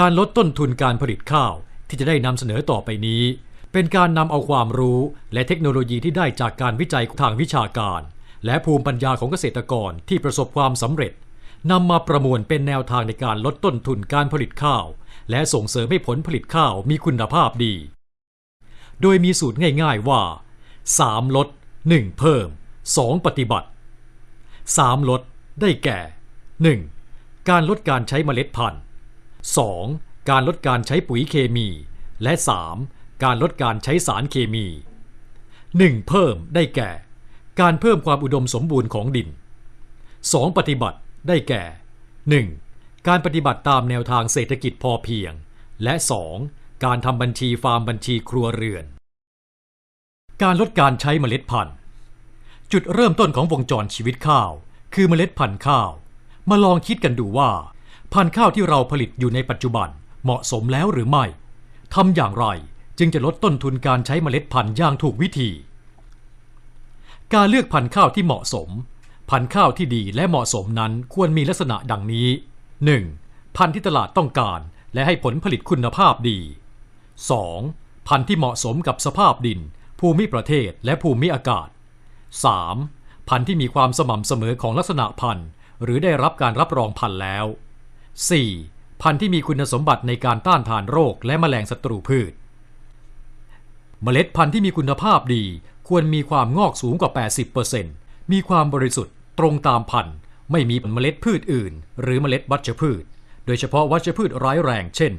การลดต้นทุนการผลิตข้าวที่จะได้นำเสนอต่อไปนี้ เป็นการนำเอาความรู้และเทคโนโลยีที่ได้จากการวิจัยทางวิชาการ และภูมิปัญญาของเกษตรกรที่ประสบความสำเร็จนำมาประมวลเป็นแนวทางในการลดต้นทุนการผลิตข้าว และส่งเสริมให้ผลผลิตข้าวมีคุณภาพดี โดยมีสูตรง่ายๆว่า 3 ลด 1 เพิ่ม 2 ปฏิบัติ 3 ลด ได้แก่ 1. การลดการใช้เมล็ดพันธุ์ 2. การลดการใช้ปุ๋ยเคมี และ 3. การลดการใช้สารเคมี 1. เพิ่มได้แก่ การเพิ่มความอุดมสมบูรณ์ของดิน 2. ปฏิบัติได้แก่ 1. การปฏิบัติตามแนวทางเศรษฐกิจพอเพียง และ 2. การทำบัญชีฟาร์มบัญชีครัวเรือน การลดการใช้เมล็ดพันธุ์ จุดเริ่มต้นของวงจรชีวิตข้าว คือเมล็ดพันธุ์ข้าว มาลองคิดกันดูว่า พันธุ์ข้าวที่เราผลิตอยู่ในปัจจุบันเหมาะสมแล้วหรือไม่ทำอย่างไรจึงจะลดต้นทุนการใช้เมล็ดพันธุ์อย่างถูกวิธี การเลือกพันธุ์ข้าวที่เหมาะสม พันธุ์ข้าวที่ดีและเหมาะสมนั้นควรมีลักษณะดังนี้ 1. พันธุ์ที่ตลาดต้องการและให้ผลผลิตคุณภาพดี 2. พันธุ์ที่เหมาะสมกับสภาพดิน ภูมิประเทศและภูมิอากาศ 3. พันธุ์ที่มีความสม่ำเสมอของลักษณะพันธุ์ หรือได้รับการรับรองพันธุ์แล้ว 4. พันธุ์ที่มีคุณสมบัติในการต้านทานโรคและแมลงศัตรูพืช เมล็ดพันธุ์ที่มีคุณภาพดี ควรมีความงอกสูงกว่า 80%มีความบริสุทธิ์ตรงตามพันธุ์ไม่มีเมล็ดพืชอื่น หรือเมล็ดวัชพืช โดยเฉพาะวัชพืชร้ายแรง เช่น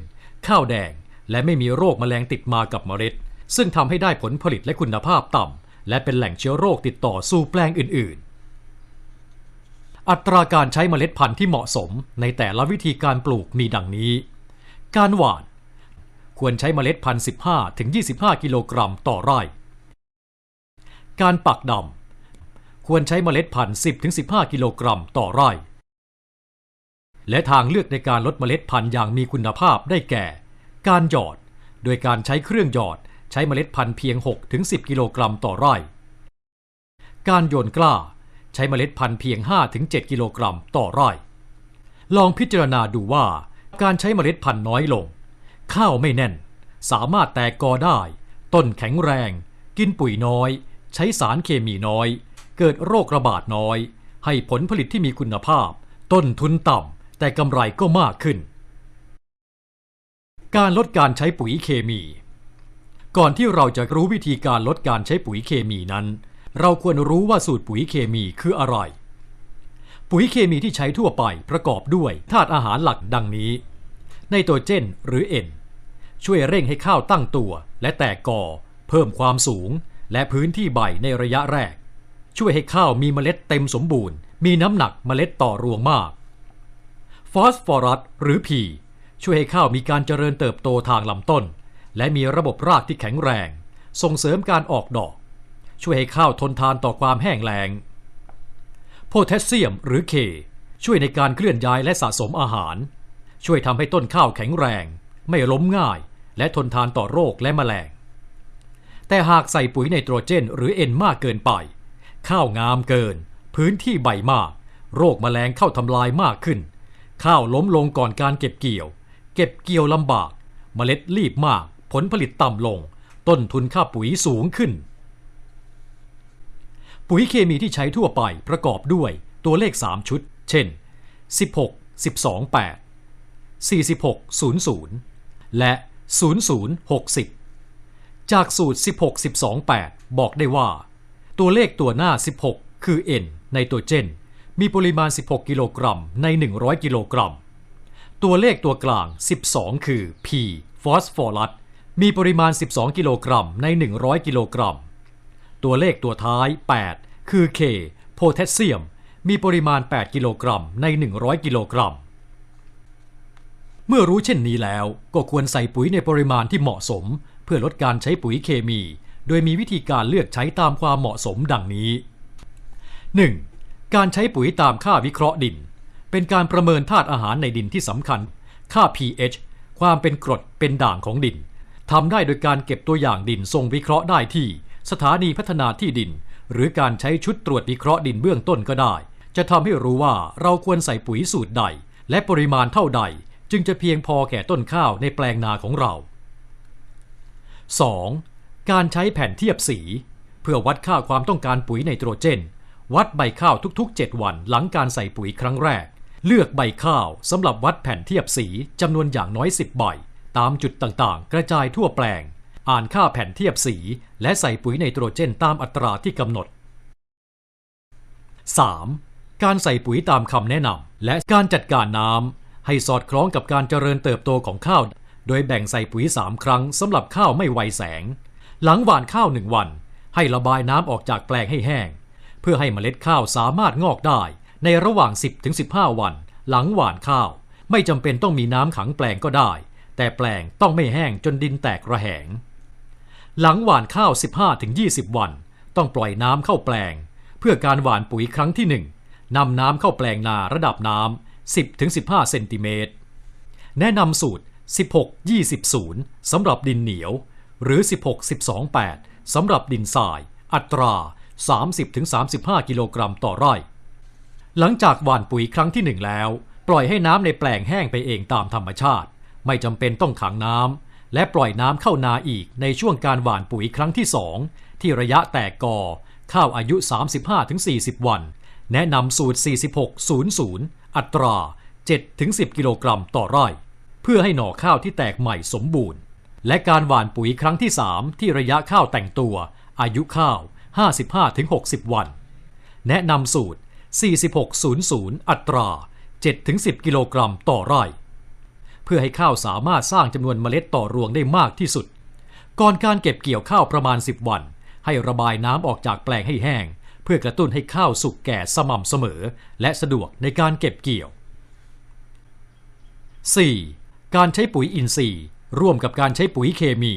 ข้าวแดง และไม่มีโรคแมลงติดมากับเมล็ด ซึ่งทำให้ได้ผลผลิตและคุณภาพต่ำและเป็นแหล่งเชื้อโรคติดต่อสู่แปลงอื่น อัตราการใช้เมล็ดพันธุ์ที่เหมาะสมในแต่ละวิธีการปลูกมีดังนี้ การหว่าน ควรใช้เมล็ดพันธุ์ 15 ถึง 25 กิโลกรัมต่อไร่ การปักดำ ควรใช้เมล็ดพันธุ์ 10 ถึง 15 กิโลกรัมต่อไร่ และทางเลือกในการลดเมล็ดพันธุ์อย่างมีคุณภาพได้แก่ การหยอด โดยการใช้เครื่องหยอดใช้เมล็ดพันธุ์เพียง 6 ถึง 10 กิโลกรัมต่อไร่ การโยนกล้า ใช้เมล็ดพันธุ์เพียง5ถึง7กิโลกรัมต่อไร่ ลองพิจารณาดูว่า การใช้เมล็ดพันธุ์น้อยลง ข้าวไม่แน่น สามารถแตกกอได้ ต้นแข็งแรง กินปุ๋ยน้อย ใช้สารเคมีน้อย เกิดโรคระบาดน้อย ให้ผลผลิตที่มีคุณภาพ ต้นทุนต่ำแต่กำไรก็มากขึ้น การลดการใช้ปุ๋ยเคมี ก่อนที่เราจะรู้วิธีการลดการใช้ปุ๋ยเคมีนั้น เราควรรู้ว่าสูตรปุ๋ยเคมีคืออะไร ปุ๋ยเคมีที่ใช้ทั่วไปประกอบด้วยธาตุอาหารหลักดังนี้ ไนโตรเจนหรือ N ช่วยเร่งให้ข้าวตั้งตัว และแตกกอ เพิ่มความสูง และพื้นที่ใบในระยะแรก ช่วยให้ข้าวมีเมล็ดเต็มสมบูรณ์ มีน้ำหนักเมล็ดต่อรวงมาก ฟอสฟอรัสหรือ P ช่วยให้ข้าวมีการเจริญเติบโตทางลำต้น และมีระบบรากที่แข็งแรง ส่งเสริมการออกดอก ช่วยให้ข้าวทนทานต่อความแห้งแล้งโพแทสเซียมหรือ K ช่วยในการเคลื่อนย้ายและสะสมอาหาร ช่วยทำให้ต้นข้าวแข็งแรง ไม่ล้มง่าย และทนทานต่อโรคและแมลง แต่หากใส่ปุ๋ยไนโตรเจนหรือเอ็นมากเกินไป ข้าวงามเกิน พื้นที่ใบมาก โรคแมลงเข้าทำลายมากขึ้น ข้าวล้มลงก่อนการเก็บเกี่ยว เก็บเกี่ยวลำบาก เมล็ดรีบมาก ผลผลิตต่ำลง ต้นทุนค่าปุ๋ยสูงขึ้น ปุ๋ยเคมีที่ใช้ทั่วไปประกอบด้วยตัวเลข 3 ชุด เช่น 16 12 8 46 00 และ 00 60 จากสูตร 16 12 8 บอกได้ว่า ตัวเลขตัวหน้า 16 คือ N ในตัวเจน มีปริมาณ 16 กิโลกรัมใน 100 กิโลกรัม ตัวเลขตัวกลาง 12 คือ P ฟอสฟอรัสมีปริมาณ 12 กิโลกรัมใน 100 กิโลกรัม ตัวเลขตัวท้าย 8 คือ K โพแทสเซียม มีปริมาณ 8 กิโลกรัมใน 100 กิโลกรัม เมื่อรู้เช่นนี้แล้วก็ควรใส่ปุ๋ยในปริมาณที่เหมาะสม เพื่อลดการใช้ปุ๋ยเคมี โดยมีวิธีการเลือกใช้ตามความเหมาะสมดังนี้ 1. การใช้ปุ๋ยตามค่าวิเคราะห์ดิน เป็นการประเมินธาตุอาหารในดินที่สำคัญ ค่า pH ความเป็นกรดเป็นด่างของดินทำได้โดยการเก็บตัวอย่างดินทรงวิเคราะห์ได้ที่ สถานีพัฒนาที่ดิน หรือการใช้ชุดตรวจวิเคราะห์ดินเบื้องต้นก็ได้ จะทำให้รู้ว่าเราควรใส่ปุ๋ยสูตรใด และปริมาณเท่าใด จึงจะเพียงพอแก่ต้นข้าวในแปลงนาของเรา 2. การใช้แผ่นเทียบสี เพื่อวัดค่าความต้องการปุ๋ยไนโตรเจน วัดใบข้าวทุก ๆ 7 วันหลังการใส่ปุ๋ยครั้งแรก เลือกใบข้าวสำหรับวัดแผ่นเทียบสีจำนวนอย่างน้อย 10 ใบ ตามจุดต่างๆ กระจายทั่วแปลง อ่านค่าแผ่นเทียบสี และใส่ปุ๋ยไนโตรเจนตามอัตราที่กำหนด 3. การใส่ปุ๋ยตามคำแนะนำและการจัดการน้ำให้สอดคล้องกับการเจริญเติบโตของข้าว โดยแบ่งใส่ปุ๋ย 3 ครั้งสำหรับข้าวไม่ไวแสง หลังหว่านข้าวหนึ่งวัน ให้ระบายน้ำออกจากแปลงให้แห้ง เพื่อให้เมล็ดข้าวสามารถงอกได้ ในระหว่าง 10-15 วัน หลังหว่านข้าว ไม่จำเป็นต้องมีน้ำขังแปลงก็ได้ แต่แปลงต้องไม่แห้งจนดินแตกระแหง หลังหว่านข้าว 15-20 วัน ต้องปล่อยน้ำเข้าแปลง เพื่อการหว่านปุ๋ยครั้งที่ 1นำน้ำเข้าแปลงนาระดับน้ำ 10-15 เซนติเมตร แนะนำสูตร 16-20-0สำหรับดินเหนียว หรือ 16-12-8สำหรับดินทราย อัตรา 30-35 กิโลกรัมต่อไร่ หลังจากหว่านปุ๋ยครั้งที่หนึ่งแล้ว ปล่อยให้น้ำในแปลงแห้งไปเองตามธรรมชาติ ไม่จำเป็นต้องขังน้ำ และปล่อยน้ำเข้านาอีกในช่วงการหว่านปุ๋ยครั้งที่สองที่ระยะแตกกอ ข้าวอายุ 35-40 วัน แนะนำสูตร 46-00 อัตรา 7-10 กิโลกรัมต่อไร่ เพื่อให้หน่อข้าวที่แตกใหม่สมบูรณ์ และการหว่านปุ๋ยครั้งที่ 3 ที่ระยะข้าวแต่งตัว อายุข้าว 55-60 วัน แนะนำสูตร 4600 อัตรา 7-10 กิโลกรัมต่อไร่ เพื่อให้ข้าวสามารถสร้างจำนวนเมล็ดต่อรวงได้มากที่สุด ก่อนการเก็บเกี่ยวข้าวประมาณ 10 วัน ให้ระบายน้ำออกจากแปลงให้แห้ง เพื่อกระตุ้นให้ข้าวสุกแก่สม่ำเสมอ และสะดวกในการเก็บเกี่ยว 4. การใช้ปุ๋ยอินทรีย์ ร่วมกับการใช้ปุ๋ยเคมี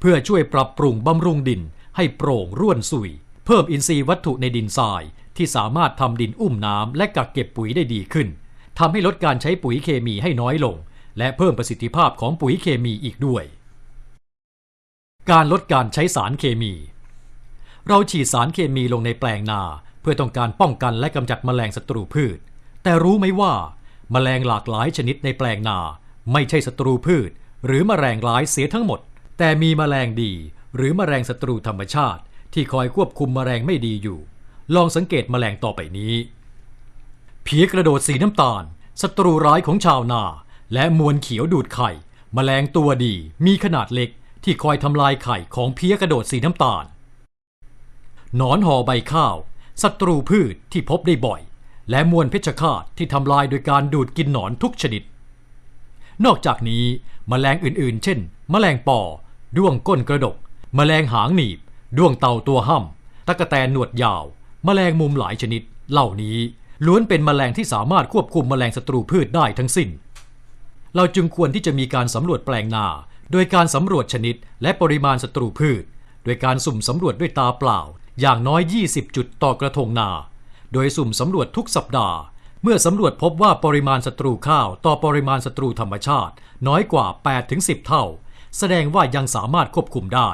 เพื่อช่วยปรับปรุงบำรุงดิน ให้โปร่งร่วนสุย เพิ่มอินทรีย์วัตถุในดินทรายที่สามารถทำดินอุ้มน้ำและกักเก็บปุ๋ยได้ดีขึ้นทำให้ลดการใช้ปุ๋ยเคมีให้น้อยลง และเพิ่มประสิทธิภาพของปุ๋ยเคมีอีกด้วย การลดการใช้สารเคมี เราฉีดสารเคมีลงในแปลงนา เพื่อต้องการป้องกันและกำจัดแมลงศัตรูพืช แต่รู้ไหมว่า แมลงหลากหลายชนิดในแปลงนา ไม่ใช่ศัตรูพืช หรือแมลงร้ายเสียทั้งหมด แต่มีแมลงดี หรือแมลงศัตรูธรรมชาติ ที่คอยควบคุมแมลงไม่ดีอยู่ ลองสังเกตแมลงต่อไปนี้เพียกระโดดสีน้ำตาลศัตรูร้ายของชาวนา และมวลเขียวดูดไข่แมลงตัวดีมีขนาดเล็กที่คอยทำลายไข่ของเพียกระโดดสีน้ำตาล หนอนห่อใบข้าว ศัตรูพืชที่พบได้บ่อย และมวลเพชฌฆาตที่ทำลายโดยการดูดกินหนอนทุกชนิด นอกจากนี้แมลงอื่นๆ เช่นแมลงปอ ด้วงก้นกระดกแมลงหางหนีบ ด้วงเต่าตัวห่ำตะกะแตนหนวดยาวแมลงมุมหลายชนิด เหล่านี้ล้วนเป็นแมลงที่สามารถควบคุมแมลงศัตรูพืชได้ทั้งสิ้น เราจึงควรที่จะมีการสำรวจแปลงนา โดยการสำรวจชนิด และปริมาณศัตรูพืช โดยการสุ่มสำรวจด้วยตาเปล่า อย่างน้อย 20 จุดต่อกระทงนา โดยสุ่มสำรวจทุกสัปดาห์ เมื่อสำรวจพบว่าปริมาณศัตรูข้าวต่อปริมาณศัตรูธรรมชาติ น้อยกว่า 8-10 เท่า แสดงว่ายังสามารถควบคุมได้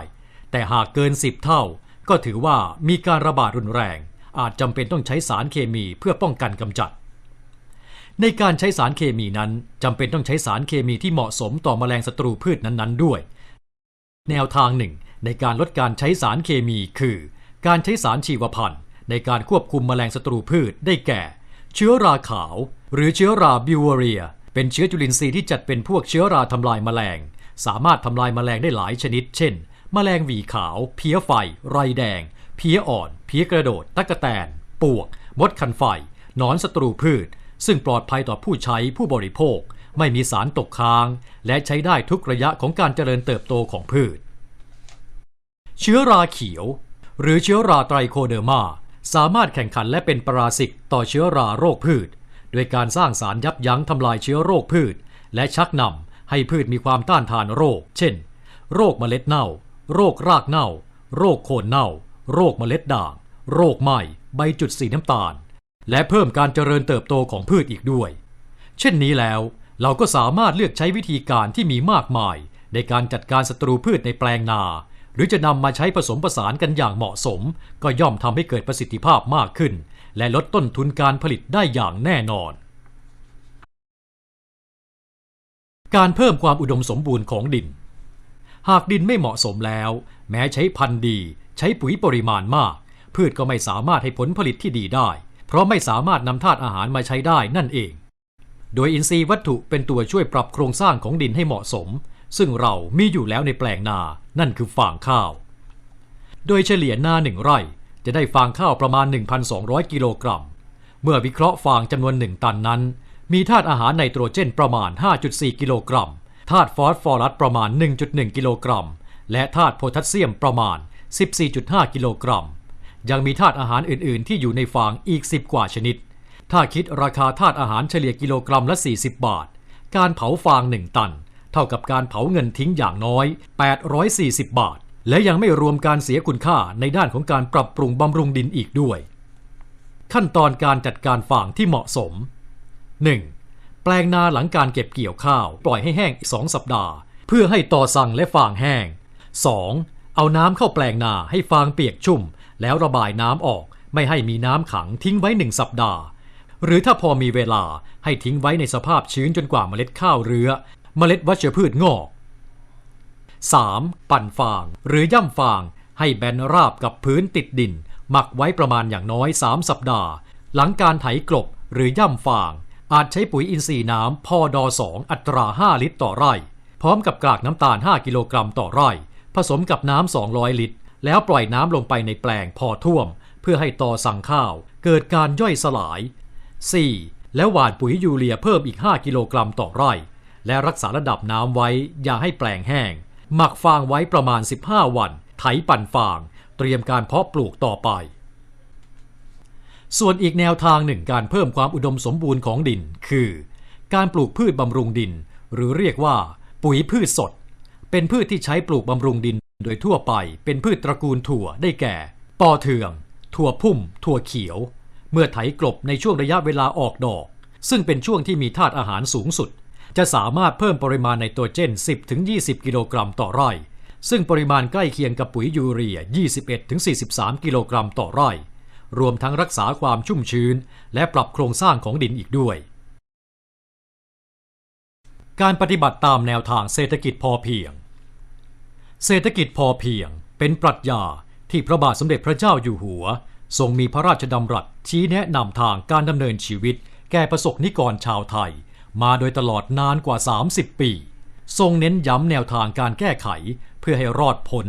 แต่หากเกิน 10 เท่า ก็ถือว่ามีการระบาดรุนแรง อาจจำเป็นต้องใช้สารเคมีเพื่อป้องกันกำจัด ในการใช้สารเคมีนั้นจำเป็นต้องใช้สารเคมีที่เหมาะสมต่อแมลงศัตรูพืชนั้นๆ ด้วย แนวทางหนึ่ง ในการลดการใช้สารเคมีคือ การใช้สารชีวพันธุ์ในการควบคุมแมลงศัตรูพืชได้แก่ เชื้อราขาว หรือเชื้อราบิวเรีย เป็นเชื้อจุลินทรีย์ที่จัดเป็นพวกเชื้อราทำลายแมลง สามารถทำลายแมลงได้หลายชนิด เช่นแมลงหวีขาว เพี้ยไฟ ไรแดง เพี้ยอ่อน เพี้ยกระโดด ตะกะแตน ปวก มดคันไฟ หนอนศัตรูพืช ซึ่งปลอดภัยต่อผู้ใช้ผู้บริโภค ไม่มีสารตกค้าง และใช้ได้ทุกระยะของการเจริญเติบโตของพืช เชื้อราเขียว หรือเชื้อราไตรโคเดอร์มา สามารถแข่งขันและเป็นปราสิตต่อเชื้อราโรคพืช โดยการสร้างสารยับยั้งทำลายเชื้อโรคพืช และชักนำให้พืชมีความต้านทานโรค เช่น โรคเมล็ดเน่า โรครากเน่า โรคโคนเน่า โรคเมล็ดด่าง โรคไหม้ใบจุดสีน้ำตาล และเพิ่มการเจริญเติบโตของพืชอีกด้วย เช่นนี้แล้วเราก็สามารถเลือกใช้วิธีการที่มีมากมาย ในการจัดการศัตรูพืชในแปลงนา หรือจะนำมาใช้ผสมผสานกันอย่างเหมาะสม ก็ย่อมทำให้เกิดประสิทธิภาพมากขึ้น และลดต้นทุนการผลิตได้อย่างแน่นอน การเพิ่มความอุดมสมบูรณ์ของดิน หากดินไม่เหมาะสมแล้ว แม้ใช้พันธุ์ดี ใช้ปุ๋ยปริมาณมาก พืชก็ไม่สามารถให้ผลผลิตที่ดีได้ เพราะไม่สามารถนำธาตุอาหารมาใช้ได้นั่นเอง โดยอินทรีย์วัตถุเป็นตัวช่วยปรับโครงสร้างของดินให้เหมาะสม ซึ่งเรามีอยู่แล้วในแปลงนา นั่นคือฟางข้าว โดยเฉลี่ยนาหนึ่งไร่ จะได้ฟางข้าวประมาณ 1,200 กิโลกรัม เมื่อวิเคราะห์ฟางจำนวนหนึ่งตันนั้น มีธาตุอาหารไนโตรเจนประมาณ 5.4 กิโลกรัม ธาตุฟอสฟอรัสประมาณ 1.1 กิโลกรัม และธาตุโพแทสเซียมประมาณ 14.5 กิโลกรัม ยังมีธาตุอาหารอื่น ๆ ที่อยู่ในฟางอีก 10 กว่าชนิด ถ้าคิดราคาธาตุอาหารเฉลี่ยกิโลกรัมละ 40 บาท การเผาฟาง 1 ตัน เท่ากับการเผาเงินทิ้งอย่างน้อย 840 บาท และยังไม่รวมการเสียคุณค่าในด้านของการปรับปรุงบำรุงดินอีกด้วย ขั้นตอนการจัดการฟางที่เหมาะสม 1. แปลงนาหลังการเก็บเกี่ยวข้าว ปล่อยให้แห้งอีก2สัปดาห์ เพื่อให้ต่อสั่งและฟางแห้ง 2. เอาน้ำเข้าแปลงนาให้ฟางเปียกชุ่ม แล้วระบายน้ำออกไม่ให้มีน้ำขังทิ้งไว้หนึ่งสัปดาห์ หรือถ้าพอมีเวลาให้ทิ้งไว้ในสภาพชื้นจนกว่าเมล็ดข้าวเรือเมล็ดวัชพืชงอก 3. ปั่นฟางหรือย่ำฟางให้แบนราบกับพื้นติดดิน หมักไว้ประมาณอย่างน้อย 3 สัปดาห์ หลังการไถกลบหรือย่ำฟาง อาจใช้ปุ๋ยอินทรีย์น้ำพอดอ2อัตรา 5 ลิตรต่อไร่ พร้อมกับกากน้ำตาล 5 กิโลกรัมต่อไร่ ผสมกับน้ำ 200 ลิตร แล้วปล่อยน้ำลงไปในแปลงพอท่วม เพื่อให้ต่อสั่งข้าว เกิดการย่อยสลาย 4. แล้วหว่านปุ๋ยยูเรียเพิ่มอีก 5 กิโลกรัมต่อไร่ และรักษาระดับน้ำไว้อย่าให้แปลงแห้ง หมักฟางไว้ประมาณ 15 วัน ไถปั่นฟาง เตรียมการเพาะปลูกต่อไป ส่วนอีกแนวทางหนึ่งการเพิ่มความอุดมสมบูรณ์ของดิน คือ การปลูกพืชบำรุงดิน หรือเรียกว่า ปุ๋ยพืชสด เป็นพืชที่ใช้ปลูกบำรุงดิน โดยทั่วไปเป็นพืชตระกูลถั่วได้แก่ ปอเทือง ถั่วพุ่ม ถั่วเขียว เมื่อไถกลบในช่วงระยะเวลาออกดอก ซึ่งเป็นช่วงที่มีธาตุอาหารสูงสุด จะสามารถเพิ่มปริมาณไนโตรเจน 10-20 กิโลกรัมต่อไร่ ซึ่งปริมาณใกล้เคียงกับปุ๋ยยูเรีย 21-43 กิโลกรัมต่อไร่ รวมทั้งรักษาความชุ่มชื้น และปรับโครงสร้างของดินอีกด้วย การปฏิบัติตามแนวทางเศรษฐกิจพอเพียง เศรษฐกิจพอเพียงเป็นปรัชญาที่พระบาทสมเด็จพระเจ้าอยู่หัว ทรงมีพระราชดำรัสชี้แนะนำทางการดำเนินชีวิต แก่ประสบนิกรชาวไทย มาโดยตลอดนานกว่า 30 ปี ทรงเน้นย้ำแนวทางการแก้ไขเพื่อให้รอดพ้น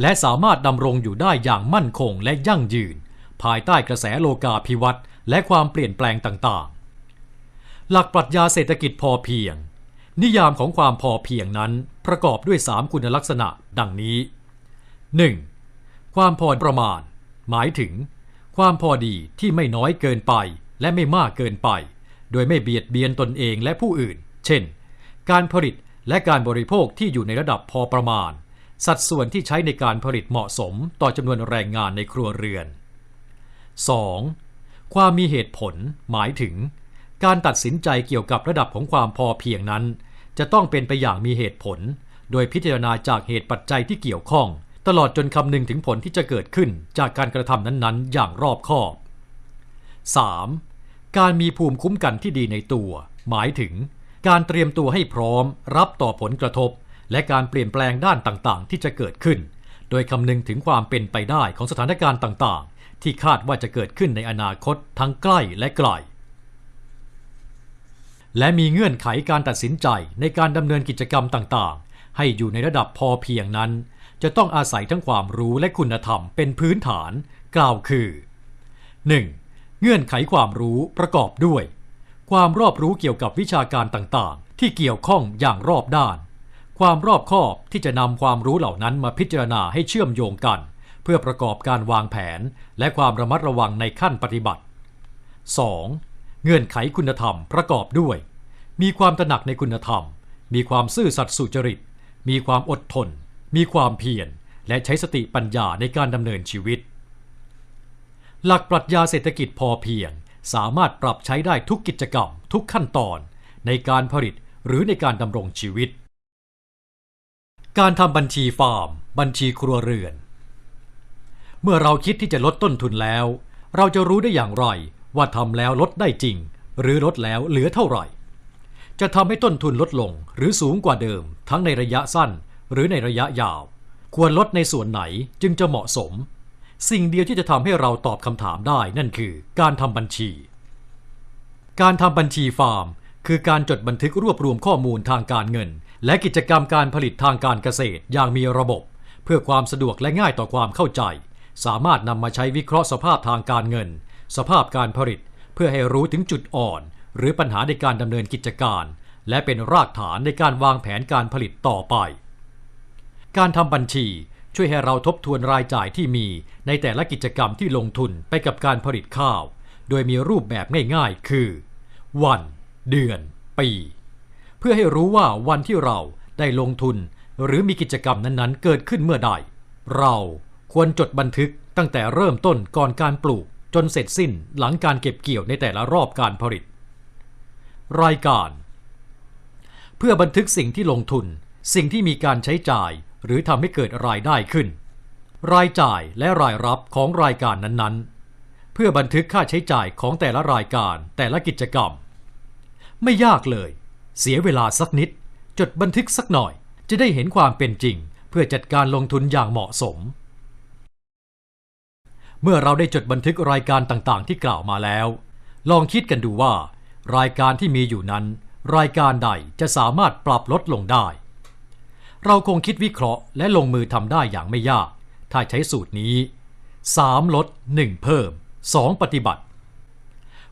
และสามารถดำรงอยู่ได้อย่างมั่นคงและยั่งยืน ภายใต้กระแสโลกาภิวัตน์และความเปลี่ยนแปลงต่างๆ หลักปรัชญาเศรษฐกิจพอเพียง นิยามของความพอเพียงนั้นประกอบด้วย 3 คุณลักษณะดังนี้ 1. ความพอประมาณ หมายถึง ความพอดีที่ไม่น้อยเกินไป และไม่มากเกินไป โดยไม่เบียดเบียนตนเองและผู้อื่น เช่น การผลิตและการบริโภคที่อยู่ในระดับพอประมาณ สัดส่วนที่ใช้ในการผลิตเหมาะสมต่อจำนวนแรงงานในครัวเรือน 2. ความมีเหตุผล หมายถึง การตัดสินใจเกี่ยวกับระดับของความพอเพียงนั้น จะต้องเป็นไปอย่างมีเหตุผล โดยพิจารณาจากเหตุปัจจัยที่เกี่ยวข้อง ตลอดจนคำนึงถึงผลที่จะเกิดขึ้นจากการกระทำนั้นๆ อย่างรอบคอบ 3. การมีภูมิคุ้มกันที่ดีในตัว หมายถึง การเตรียมตัวให้พร้อม รับต่อผลกระทบ และการเปลี่ยนแปลงด้านต่างๆ ที่จะเกิดขึ้น โดยคำนึงถึงความเป็นไปได้ของสถานการณ์ต่างๆ ที่คาดว่าจะเกิดขึ้นในอนาคตทั้งใกล้และไกล และมีเงื่อนไขการตัดสินใจในการดำเนินกิจกรรมต่างๆ ให้อยู่ในระดับพอเพียงนั้น จะต้องอาศัยทั้งความรู้และคุณธรรมเป็นพื้นฐาน กล่าวคือ 1. เงื่อนไขความรู้ประกอบด้วย ความรอบรู้เกี่ยวกับวิชาการต่างๆ ที่เกี่ยวข้องอย่างรอบด้าน ความรอบคอบที่จะนำความรู้เหล่านั้นมาพิจารณาให้เชื่อมโยงกัน เพื่อประกอบการวางแผน และความระมัดระวังในขั้นปฏิบัติ 2. เงื่อนไขคุณธรรมประกอบด้วย มีความตระหนักในคุณธรรม มีความซื่อสัตย์สุจริต มีความอดทน มีความเพียร และใช้สติปัญญาในการดำเนินชีวิต หลักปรัชญาเศรษฐกิจพอเพียง สามารถปรับใช้ได้ทุกกิจกรรม ทุกขั้นตอน ในการผลิตหรือในการดำรงชีวิต การทำบัญชีฟาร์ม บัญชีครัวเรือน เมื่อเราคิดที่จะลดต้นทุนแล้ว เราจะรู้ได้อย่างไร ว่าทำแล้วลดได้จริง หรือลดแล้วเหลือเท่าไหร่ จะทำให้ต้นทุนลดลงหรือสูงกว่าเดิม ทั้งในระยะสั้น หรือในระยะยาว ควรลดในส่วนไหนจึงจะเหมาะสม สิ่งเดียวที่จะทำให้เราตอบคำถามได้นั่นคือการทำบัญชี การทำบัญชีฟาร์ม คือการจดบันทึกรวบรวมข้อมูลทางการเงิน และกิจกรรมการผลิตทางการเกษตรอย่างมีระบบ เพื่อความสะดวกและง่ายต่อความเข้าใจ สามารถนำมาใช้วิเคราะห์สภาพทางการเงิน สภาพการผลิตเพื่อให้รู้ถึงจุดอ่อน หรือปัญหาในการดำเนินกิจการ และเป็นรากฐานในการวางแผนการผลิตต่อไป การทำบัญชีช่วยให้เราทบทวนรายจ่ายที่มีในแต่ละกิจกรรมที่ลงทุนไปกับการผลิตข้าว โดยมีรูปแบบง่ายๆ คือ วัน เดือน ปี เพื่อให้รู้ว่าวันที่เราได้ลงทุน หรือมีกิจกรรมนั้นๆ เกิดขึ้นเมื่อใด เราควรจดบันทึกตั้งแต่เริ่มต้นก่อนการปลูก จนเสร็จสิ้นหลังการเก็บเกี่ยวในแต่ละรอบการผลิต รายการ เพื่อบันทึกสิ่งที่ลงทุน สิ่งที่มีการใช้จ่าย หรือทำให้เกิดรายได้ขึ้น รายจ่ายและรายรับของรายการนั้นๆ เพื่อบันทึกค่าใช้จ่ายของแต่ละรายการแต่ละกิจกรรม ไม่ยากเลย เสียเวลาสักนิด จดบันทึกสักหน่อย จะได้เห็นความเป็นจริง เพื่อจัดการลงทุนอย่างเหมาะสม เมื่อเราได้จดบันทึกรายการต่างๆ ที่กล่าวมาแล้ว ลองคิดกันดูว่า รายการที่มีอยู่นั้น รายการใดจะสามารถปรับลดลงได้ เราคงคิดวิเคราะห์และลงมือทำได้อย่างไม่ยาก ถ้าใช้สูตรนี้ 3 ลด 1 เพิ่ม 2 ปฏิบัติ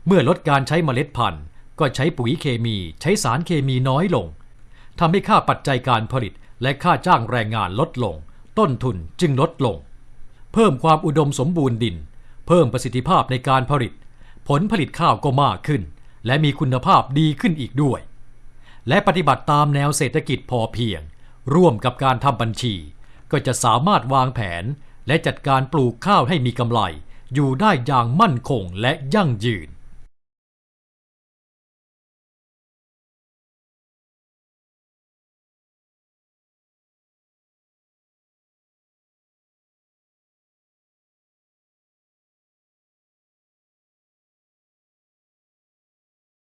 เมื่อลดการใช้เมล็ดพันธุ์ ก็ใช้ปุ๋ยเคมีใช้สารเคมีน้อยลงทำให้ค่าปัจจัยการผลิตและค่าจ้างแรงงานลดลง ต้นทุนจึงลดลง เพิ่มความอุดมสมบูรณ์ดิน เพิ่มประสิทธิภาพในการผลิต ผลผลิตข้าวก็มากขึ้น และมีคุณภาพดีขึ้นอีกด้วย และปฏิบัติตามแนวเศรษฐกิจพอเพียง ร่วมกับการทำบัญชี ก็จะสามารถวางแผน และจัดการปลูกข้าวให้มีกำไร อยู่ได้อย่างมั่นคงและยั่งยืน